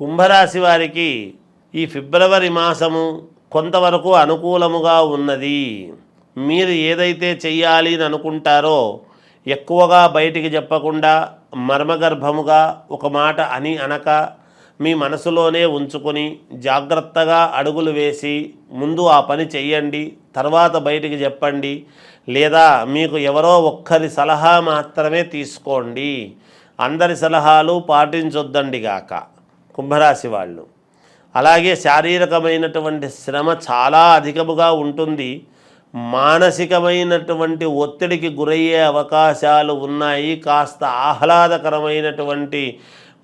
కుంభరాశి వారికి ఈ ఫిబ్రవరి మాసము కొంతవరకు అనుకూలముగా ఉన్నది. మీరు ఏదైతే చెయ్యాలి అని అనుకుంటారో ఎక్కువగా బయటికి చెప్పకుండా మర్మగర్భముగా ఒక మాట అని అనక మీ మనసులోనే ఉంచుకొని జాగ్రత్తగా అడుగులు వేసి ముందు ఆ పని చెయ్యండి తర్వాత బయటికి చెప్పండి లేదా మీకు ఎవరో ఒక్కరి సలహా మాత్రమే తీసుకోండి. అందరి సలహాలు పాటించొద్దండి గాక. కుంభరాశి వాళ్ళు. అలాగే శారీరకమైనటువంటి శ్రమ చాలా అధికముగా ఉంటుంది. మానసికమైనటువంటి ఒత్తిడికి గురయ్యే అవకాశాలు ఉన్నాయి. కాస్త ఆహ్లాదకరమైనటువంటి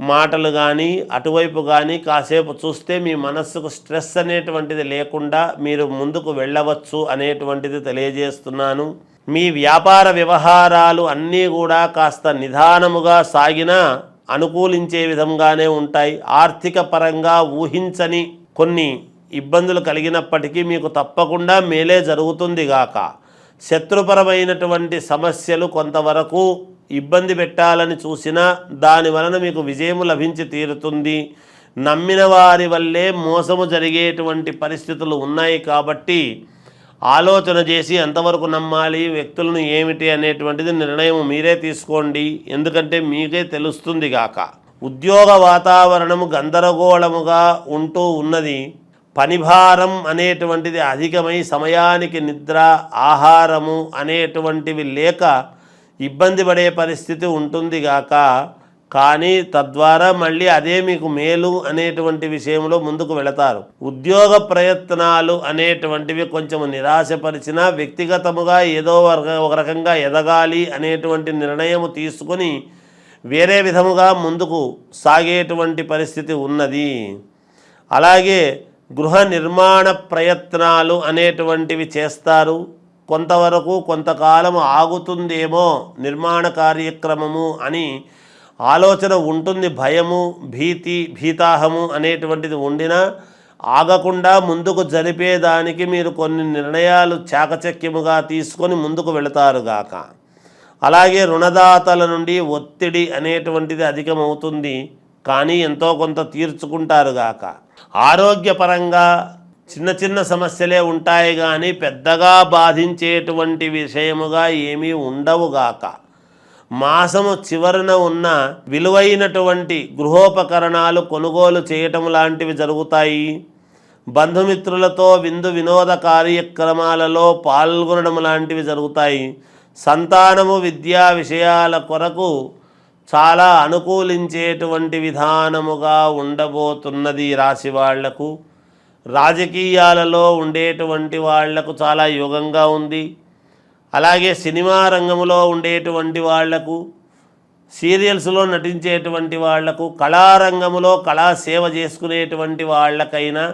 మాటలు కానీ అటువైపు కానీ కాసేపు చూస్తే మీ మనస్సుకు స్ట్రెస్ అనేటువంటిది లేకుండా మీరు ముందుకు వెళ్ళవచ్చు అనేటువంటిది తెలియజేస్తున్నాను. మీ వ్యాపార వ్యవహారాలు అన్నీ కూడా కాస్త నిదానముగా సాగినా అనుకూలించే విధంగానే ఉంటాయి. ఆర్థిక పరంగా ఊహించని కొన్ని ఇబ్బందులు కలిగినప్పటికీ మీకు తప్పకుండా మేలే జరుగుతుంది గాక. శత్రుపరమైనటువంటి సమస్యలు కొంతవరకు ఇబ్బంది పెట్టాలని చూసినా దాని వలన మీకు విజయము లభించి తీరుతుంది. నమ్మిన వారి వల్లే మోసము జరిగేటువంటి పరిస్థితులు ఉన్నాయి కాబట్టి ఆలోచన చేసి ఎంతవరకు నమ్మాలి వ్యక్తులను ఏమిటి అనేటువంటిది నిర్ణయం మీరే తీసుకోండి. ఎందుకంటే మీకే తెలుస్తుంది గాక. ఉద్యోగ వాతావరణము గందరగోళముగా ఉంటూ ఉన్నది. పనిభారం అనేటువంటిది అధికమై సమయానికి నిద్ర ఆహారము అనేటువంటివి లేక ఇబ్బంది పడే పరిస్థితి ఉంటుంది గాక. కానీ తద్వారా మళ్ళీ అదే మీకు మేలు అనేటువంటి విషయంలో ముందుకు వెళతారు. ఉద్యోగ ప్రయత్నాలు అనేటువంటివి కొంచెం నిరాశపరిచిన వ్యక్తిగతముగా ఏదో ఒక- ఒక రకంగా ఎదగాలి అనేటువంటి నిర్ణయం తీసుకొని వేరే విధముగా ముందుకు సాగేటువంటి పరిస్థితి ఉన్నది. అలాగే గృహ నిర్మాణ ప్రయత్నాలు అనేటువంటివి చేస్తారు. కొంతవరకు కొంతకాలం ఆగుతుందేమో నిర్మాణ కార్యక్రమము అని ఆలోచన ఉంటుంది భయము భీతి భీతాహము అనేటువంటిది ఉండినా ఆగకుండా ముందుకు జరిపేదానికి మీరు కొన్ని నిర్ణయాలు చాకచక్యముగా తీసుకొని ముందుకు వెళతారుగాక అలాగే రుణదాతల నుండి ఒత్తిడి అనేటువంటిది అధికమవుతుంది కానీ ఎంతో కొంత తీర్చుకుంటారుగాక ఆరోగ్యపరంగా చిన్న చిన్న సమస్యలే ఉంటాయి కానీ పెద్దగా బాధించేటువంటి విషయముగా ఏమీ ఉండవుగాక మాసము చివరన ఉన్న విలువైనటువంటి గృహోపకరణాలు కొనుగోలు చేయటం లాంటివి జరుగుతాయి. బంధుమిత్రులతో విందు వినోద కార్యక్రమాలలో పాల్గొనడం లాంటివి జరుగుతాయి. సంతానము విద్యా విషయాల కొరకు చాలా అనుకూలించేటువంటి విధానముగా ఉండబోతున్నది రాశి వాళ్ళకు. రాజకీయాలలో ఉండేటువంటి వాళ్ళకు చాలా యోగంగా ఉంది. అలాగే సినిమా రంగంలో ఉండేటువంటి వాళ్ళకు సీరియల్స్లో నటించేటువంటి వాళ్ళకు కళారంగంలో కళా సేవ చేసుకునేటువంటి వాళ్ళకైనా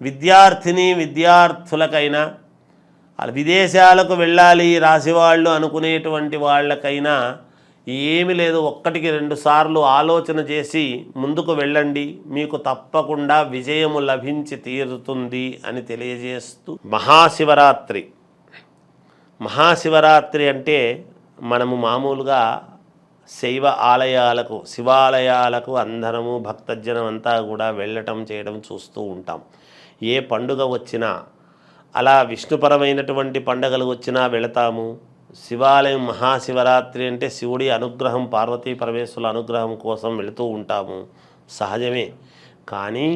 విద్యార్థిని విద్యార్థులకైనా విదేశాలకు వెళ్ళాలి రాసివాళ్ళు అనుకునేటువంటి వాళ్ళకైనా ఏమి లేదు. ఒక్కటికి రెండు సార్లు ఆలోచన చేసి ముందుకు వెళ్ళండి. మీకు తప్పకుండా విజయము లభించి తీరుతుంది అని తెలియజేస్తూ మహాశివరాత్రి. మహాశివరాత్రి అంటే మనము మామూలుగా శైవ ఆలయాలకు శివాలయాలకు అందరము భక్తజనం అంతా కూడా వెళ్ళటం చేయడం చూస్తూ ఉంటాం. ఏ పండుగ వచ్చినా అలా విష్ణుపరమైనటువంటి పండుగలు వచ్చినా వెళతాము. శివాలయం మహాశివరాత్రి అంటే శివుడి అనుగ్రహం పార్వతీ పరమేశ్వరుల అనుగ్రహం కోసం వెళుతూ ఉంటాము. సహజమే. కానీ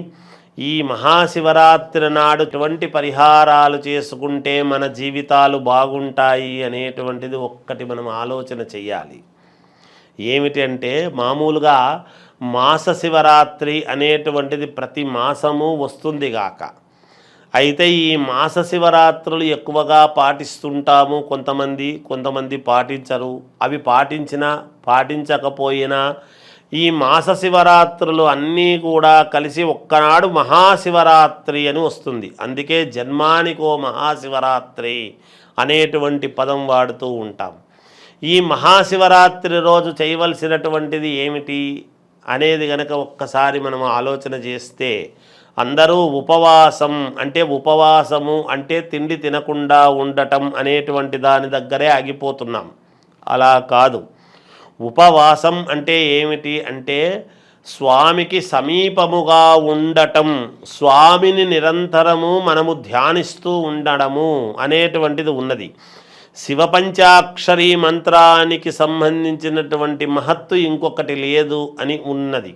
ఈ మహాశివరాత్రి నాడు ఎటువంటి పరిహారాలు చేసుకుంటే మన జీవితాలు బాగుంటాయి అనేటువంటిది ఒక్కటి మనం ఆలోచన చెయ్యాలి. ఏమిటి అంటే మామూలుగా మాస శివరాత్రి అనేటువంటిది ప్రతి మాసము వస్తుంది గాక. అయితే ఈ మాస శివరాత్రులు ఎక్కువగా పాటిస్తుంటాము. కొంతమంది కొంతమంది పాటించరు. అవి పాటించినా పాటించకపోయినా ఈ మాస శివరాత్రులు అన్నీ కూడా కలిసి ఒక్కనాడు మహాశివరాత్రి అని వస్తుంది. అందుకే జన్మానికో మహాశివరాత్రి అనేటువంటి పదం వాడుతూ ఉంటాం. ఈ మహాశివరాత్రి రోజు చేయవలసినటువంటిది ఏమిటి అనేది గనక ఒక్కసారి మనం ఆలోచన చేస్తే అందరూ ఉపవాసం అంటే ఉపవాసము అంటే తిండి తినకుండా ఉండటం అనేటువంటి దాని దగ్గరే ఆగిపోతున్నాం. అలా కాదు. ఉపవాసం అంటే ఏమిటి అంటే స్వామికి సమీపముగా ఉండటం స్వామిని నిరంతరము మనము ధ్యానిస్తూ ఉండడము అనేటువంటిది ఉన్నది. శివపంచాక్షరి మంత్రానికి సంబంధించినటువంటి మహత్తు ఇంకొకటి లేదు అని ఉన్నది.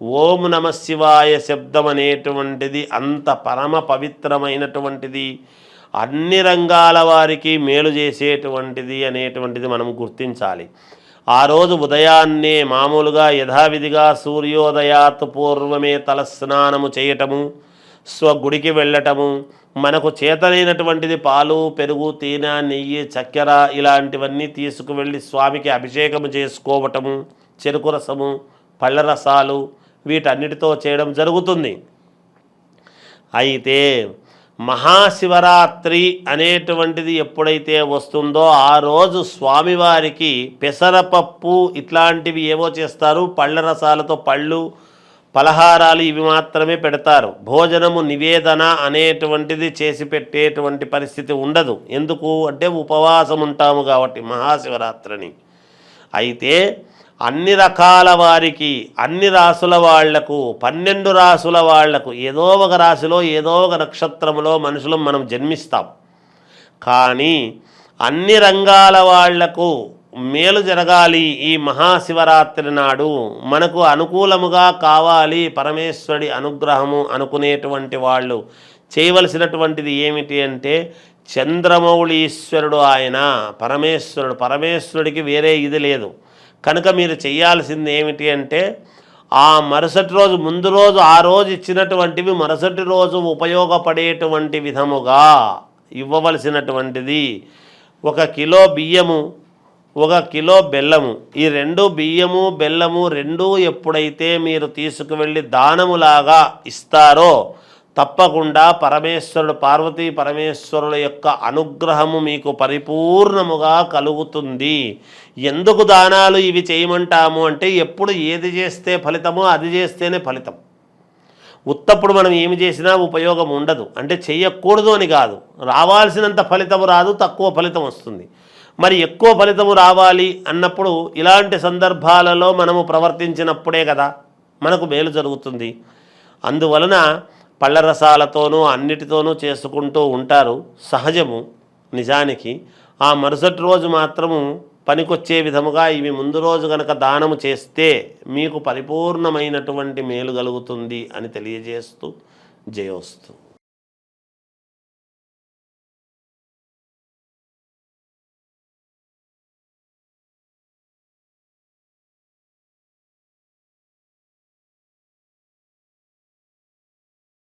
ఓం నమ శివాయ శబ్దం అనేటువంటిది అంత పరమ పవిత్రమైనటువంటిది అన్ని రంగాల వారికి మేలు చేసేటువంటిది అనేటువంటిది మనం గుర్తించాలి. ఆ రోజు ఉదయాన్నే మామూలుగా యథావిధిగా సూర్యోదయాత్ పూర్వమే తలస్నానము చేయటము స్వగుడికి వెళ్ళటము మనకు చేతనైనటువంటిది పాలు పెరుగు తేనె నెయ్యి చక్కెర ఇలాంటివన్నీ తీసుకువెళ్ళి స్వామికి అభిషేకం చేసుకోవటము చెరుకు రసము పళ్ళ రసాలు వీటన్నిటితో చేయడం జరుగుతుంది. అయితే మహాశివరాత్రి అనేటువంటిది ఎప్పుడైతే వస్తుందో ఆ రోజు స్వామివారికి పెసరపప్పు ఇట్లాంటివి ఏవో చేస్తారు. పళ్ళ రసాలతో పళ్ళు పలహారాలు ఇవి మాత్రమే పెడతారు. భోజనము నివేదన అనేటువంటిది చేసి పెట్టేటువంటి పరిస్థితి ఉండదు. ఎందుకు? అంటే ఉపవాసం ఉంటాము కాబట్టి మహాశివరాత్రిని. అయితే అన్ని రకాల వారికి అన్ని రాసుల వాళ్ళకు పన్నెండు రాసుల వాళ్ళకు ఏదో ఒక రాశిలో ఏదో ఒక నక్షత్రములో మనుషులు మనం జన్మిస్తాం. కానీ అన్ని రంగాల వాళ్ళకు మేలు జరగాలి ఈ మహాశివరాత్రి నాడు. మనకు అనుకూలముగా కావాలి పరమేశ్వరుడి అనుగ్రహము అనుకునేటువంటి వాళ్ళు. చేయవలసినటువంటిది ఏమిటి అంటే చంద్రమౌళీశ్వరుడు ఆయన. పరమేశ్వరుడు పరమేశ్వరుడికి వేరే ఇది లేదు. కనుక మీరు చేయాల్సింది ఏమిటి అంటే ఆ మరుసటి రోజు ముందు రోజు ఆ రోజు ఇచ్చినటువంటివి మరుసటి రోజు ఉపయోగపడేటువంటి విధముగా ఇవ్వవలసినటువంటిది. ఒక కిలో బియ్యము ఒక కిలో బెల్లము. ఈ రెండు బియ్యము బెల్లము రెండు ఎప్పుడైతే మీరు తీసుకువెళ్ళి దానములాగా ఇస్తారో తప్పకుండా పరమేశ్వరుడు పార్వతీ పరమేశ్వరుల యొక్క అనుగ్రహము మీకు పరిపూర్ణముగా కలుగుతుంది. ఎందుకు దానాలు ఇవి చేయమంటాము అంటే ఎప్పుడు ఏది చేస్తే ఫలితమో అది చేస్తేనే ఫలితం. ఉత్తప్పుడు మనం ఏమి చేసినా ఉపయోగం ఉండదు. అంటే చెయ్యకూడదు అని కాదు. రావాల్సినంత ఫలితము రాదు తక్కువ ఫలితం వస్తుంది. మరి ఎక్కువ ఫలితము రావాలి అన్నప్పుడు ఇలాంటి సందర్భాలలో మనము ప్రవర్తించినప్పుడే కదా మనకు మేలు జరుగుతుంది. అందువలన పళ్ళ రసాలతోనూ అన్నిటితోనూ చేసుకుంటూ ఉంటారు. సహజము నిజానికి. ఆ మరుసటి రోజు మాత్రము పనికొచ్చే విధముగా ఇవి ముందు రోజు గనక దానము చేస్తే మీకు పరిపూర్ణమైనటువంటి మేలు కలుగుతుంది అని తెలియజేస్తూ జయోస్తు.